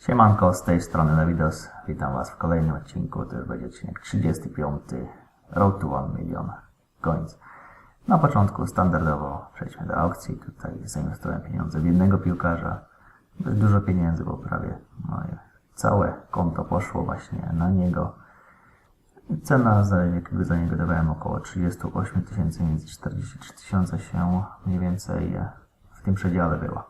Siemanko, z tej strony Dawidos. Witam Was w kolejnym odcinku. To już będzie odcinek 35. Road to 1 Million Coins. Na początku standardowo przejdźmy do aukcji. Tutaj zainwestowałem pieniądze w jednego piłkarza. Dość dużo pieniędzy, bo prawie moje całe konto poszło właśnie na niego. Cena, za, jakiego za niego dawałem około 38 tysięcy, między 43 tysiące się mniej więcej w tym przedziale była.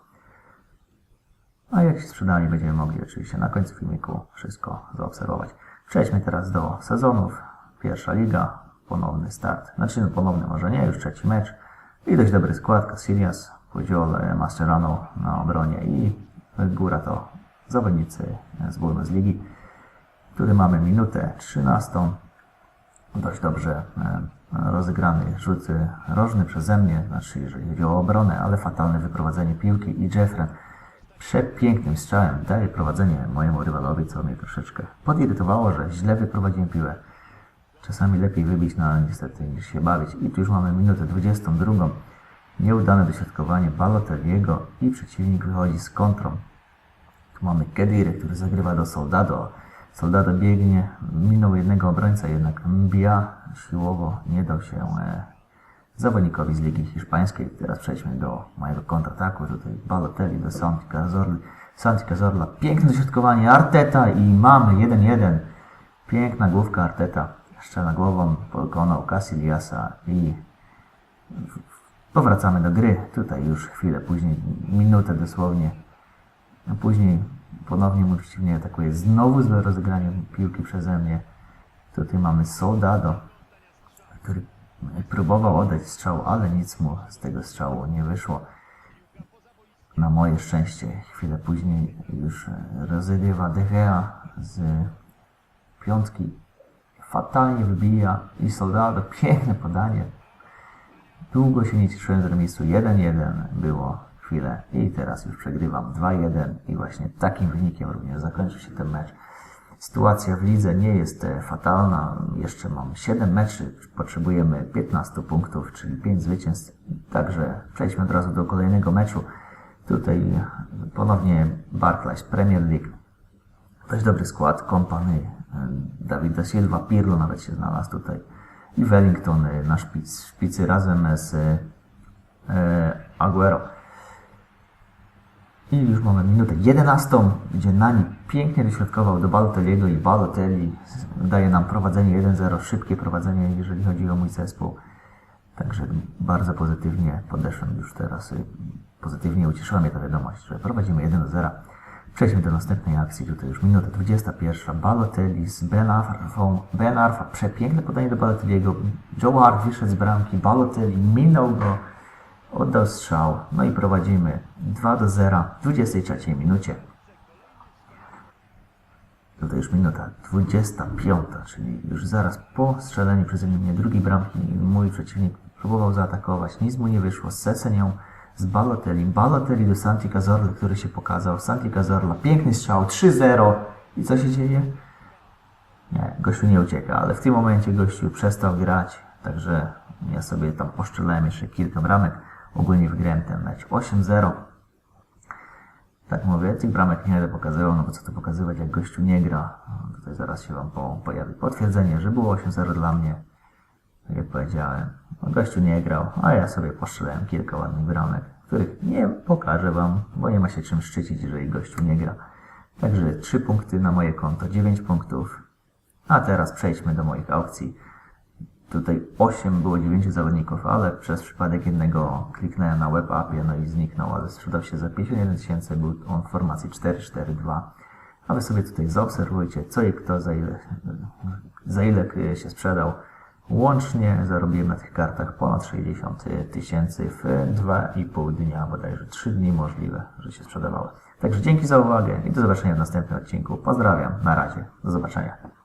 A jak się sprzedali, będziemy mogli oczywiście na końcu filmiku wszystko zaobserwować. Przejdźmy teraz do sezonów. Pierwsza liga, ponowny start. Znaczy, no ponowny może nie, już trzeci mecz. I dość dobry skład. Casillas, Puziol, Mascherano na obronie i góra to zawodnicy z Bundesligi, który mamy minutę 13. Dość dobrze e, rozegrany rzut rożny przeze mnie, znaczy jeżeli chodzi o obronę, ale fatalne wyprowadzenie piłki i Przepięknym strzałem daje prowadzenie mojemu rywalowi, co mnie troszeczkę podirytowało, że źle wyprowadziłem piłę. Czasami lepiej wybić, no ale niestety niż się bawić. I tu już mamy minutę 22. Nieudane dośrodkowanie Balotelliego i przeciwnik wychodzi z kontrą. Tu mamy Kedire, który zagrywa do Soldado. Soldado biegnie, minął jednego obrońca, jednak Mbia siłowo nie dał się e, zawodnikowi z Ligi Hiszpańskiej. Teraz przejdźmy do mojego kontrataku. Tutaj Balotelli do Santi Cazorla. Santi Cazorla. Piękne dośrodkowanie Arteta i mamy 1-1. Piękna główka Arteta. Szczela głową pokonał Casiliasa i powracamy do gry. Tutaj już chwilę później, minutę dosłownie. Później ponownie mój przeciwnik atakuje znowu z rozegraniem piłki przeze mnie. Tutaj mamy Soldado, który próbował oddać strzał, ale nic mu z tego strzału nie wyszło. Na moje szczęście chwilę później już rozegrywa De Gea z piątki. Fatalnie wybija i Soldado, piękne podanie. Długo się nie cieszyłem z remisu 1-1 było chwilę i teraz już przegrywam 2-1 i właśnie takim wynikiem również zakończy się ten mecz. Sytuacja w lidze nie jest e, fatalna. Jeszcze mam 7 meczy, potrzebujemy 15 punktów, czyli 5 zwycięstw. Także przejdźmy od razu do kolejnego meczu. Tutaj ponownie Barclays Premier League. Dość dobry skład. Kompany Dawida Silva, Pirlo nawet się znalazł tutaj. I Wellington e, na szpic, szpicy razem z e, Aguero. I już mamy minutę 11, gdzie Nani pięknie dośrodkował do Balotelliego i Balotelli daje nam prowadzenie 1-0, szybkie prowadzenie, jeżeli chodzi o mój zespół. Także bardzo pozytywnie podeszłem już teraz. Pozytywnie ucieszyła mnie ta wiadomość, że prowadzimy 1-0. Przejdźmy do następnej akcji. Tutaj już minuta 21. Balotelli z Ben Arfą. Ben Arfa, przepiękne podanie do Balotelliego. Joe Hart wyszedł z bramki. Balotelli minął go. Oddał strzał. No i prowadzimy 2 do 0 w 23 minucie. Tutaj już minuta 25, czyli już zaraz po strzeleniu przeze mnie drugiej bramki mój przeciwnik próbował zaatakować. Nic mu nie wyszło. Sesenią, z Balotelli. Balotelli do Santi Cazorla, który się pokazał. Santi Cazorla, piękny strzał, 3-0. I co się dzieje? Nie, gościu nie ucieka, ale w tym momencie gościu przestał grać. Także ja sobie tam poszczelałem jeszcze kilka bramek. Ogólnie wygrałem ten mecz 8-0. Tak mówię, tych bramek nie będę pokazywał, no bo co to pokazywać, jak gościu nie gra. No, tutaj zaraz się Wam po, pojawi potwierdzenie, że było 8-0 dla mnie. Tak jak powiedziałem, no, gościu nie grał, a ja sobie poszczelałem kilka ładnych bramek, których nie pokażę Wam, bo nie ma się czym szczycić, jeżeli gościu nie gra. Także 3 punkty na moje konto, 9 punktów. A teraz przejdźmy do moich aukcji. Tutaj 8 było 9 zawodników, ale przez przypadek jednego kliknąłem na web appie, no i zniknął, ale sprzedał się za 51 tysięcy, był on w formacji 4-4-2. A wy sobie tutaj zaobserwujcie, co i kto, za ile, za ile się sprzedał. Łącznie zarobiłem na tych kartach ponad 60 tysięcy w 2,5 dnia, bodajże 3 dni możliwe, że się sprzedawały. Także dzięki za uwagę i do zobaczenia w następnym odcinku. Pozdrawiam, na razie, do zobaczenia.